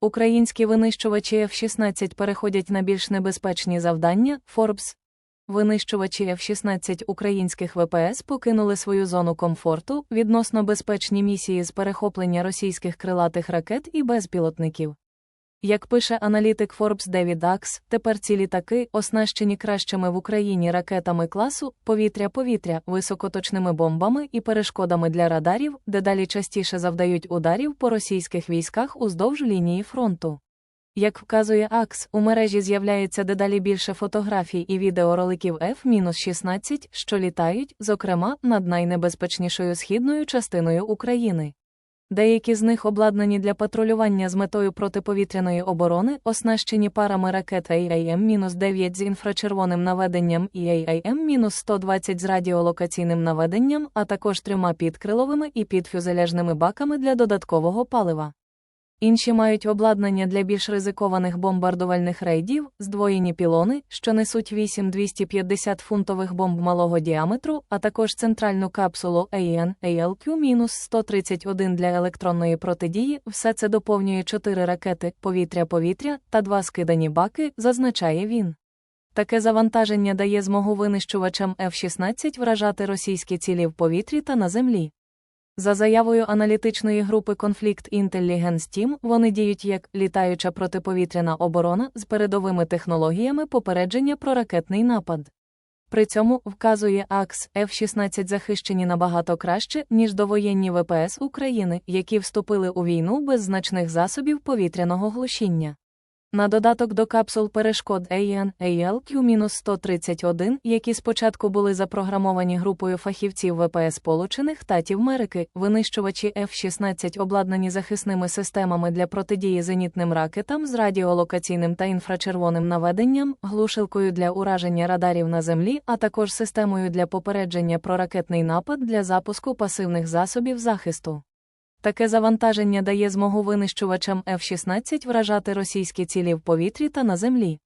Українські винищувачі F-16 переходять на більш небезпечні завдання. Forbes. Винищувачі F-16 українських ВПС покинули свою зону комфорту відносно безпечні місії з перехоплення російських крилатих ракет і безпілотників. Як пише аналітик Forbes Девід Акс, тепер ці літаки, оснащені кращими в Україні ракетами класу повітря-повітря, високоточними бомбами і перешкодами для радарів, дедалі частіше завдають ударів по російських військах уздовж лінії фронту. Як вказує АКС, у мережі з'являється дедалі більше фотографій і відеороликів F-16, що літають, зокрема, над найнебезпечнішою східною частиною України. Деякі з них обладнані для патрулювання з метою протиповітряної оборони, оснащені парами ракет AIM-9 з інфрачервоним наведенням і AIM-120 з радіолокаційним наведенням, а також трьома підкриловими і підфюзеляжними баками для додаткового палива. Інші мають обладнання для більш ризикованих бомбардувальних рейдів, здвоєні пілони, що несуть 8 250 фунтових бомб малого діаметру, а також центральну капсулу AN ALQ-131 для електронної протидії. Все це доповнює 4 ракети повітря-повітря та два скидані баки, зазначає він. Таке завантаження дає змогу винищувачам F-16 вражати російські цілі в повітрі та на землі. За заявою аналітичної групи Conflict Intelligence Team, вони діють як літаюча протиповітряна оборона з передовими технологіями попередження про ракетний напад. При цьому, вказує АКС, F-16 захищені набагато краще, ніж довоєнні ВПС України, які вступили у війну без значних засобів повітряного глушіння. На додаток до капсул перешкод AN ALQ-131, які спочатку були запрограмовані групою фахівців ВПС Сполучених Штатів Америки, винищувачі F-16 обладнані захисними системами для протидії зенітним ракетам з радіолокаційним та інфрачервоним наведенням, глушилкою для ураження радарів на землі, а також системою для попередження про ракетний напад для запуску пасивних засобів захисту. Таке завантаження дає змогу винищувачам F-16 вражати російські цілі в повітрі та на землі.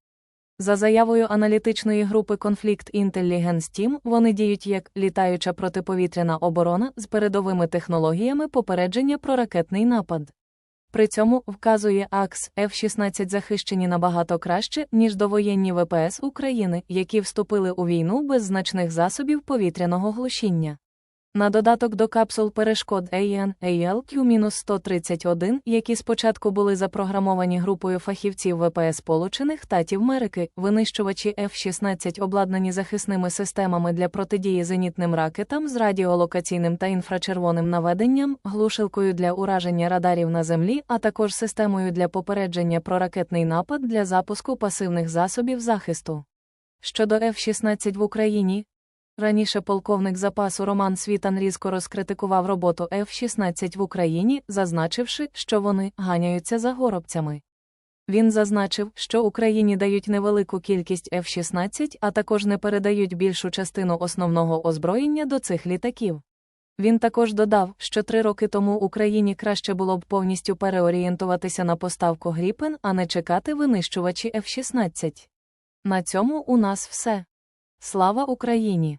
За заявою аналітичної групи Conflict Intelligence Team, вони діють як літаюча протиповітряна оборона з передовими технологіями попередження про ракетний напад. При цьому, вказує АКС, F-16 захищені набагато краще, ніж довоєнні ВПС України, які вступили у війну без значних засобів повітряного глушіння. На додаток до капсул перешкод AN ALQ-131, які спочатку були запрограмовані групою фахівців ВПС Сполучених Штатів Америки, винищувачі F-16 обладнані захисними системами для протидії зенітним ракетам з радіолокаційним та інфрачервоним наведенням, глушилкою для ураження радарів на землі, а також системою для попередження про ракетний напад для запуску пасивних засобів захисту. Щодо F-16 в Україні, Раніше полковник запасу Роман Світан різко розкритикував роботу F-16 в Україні, зазначивши, що вони ганяються за горобцями. Він зазначив, що Україні дають невелику кількість F-16, а також не передають більшу частину основного озброєння до цих літаків. Він також додав, що три роки тому Україні краще було б повністю переорієнтуватися на поставку Гріпен, а не чекати винищувачі F-16. На цьому у нас все. Слава Україні!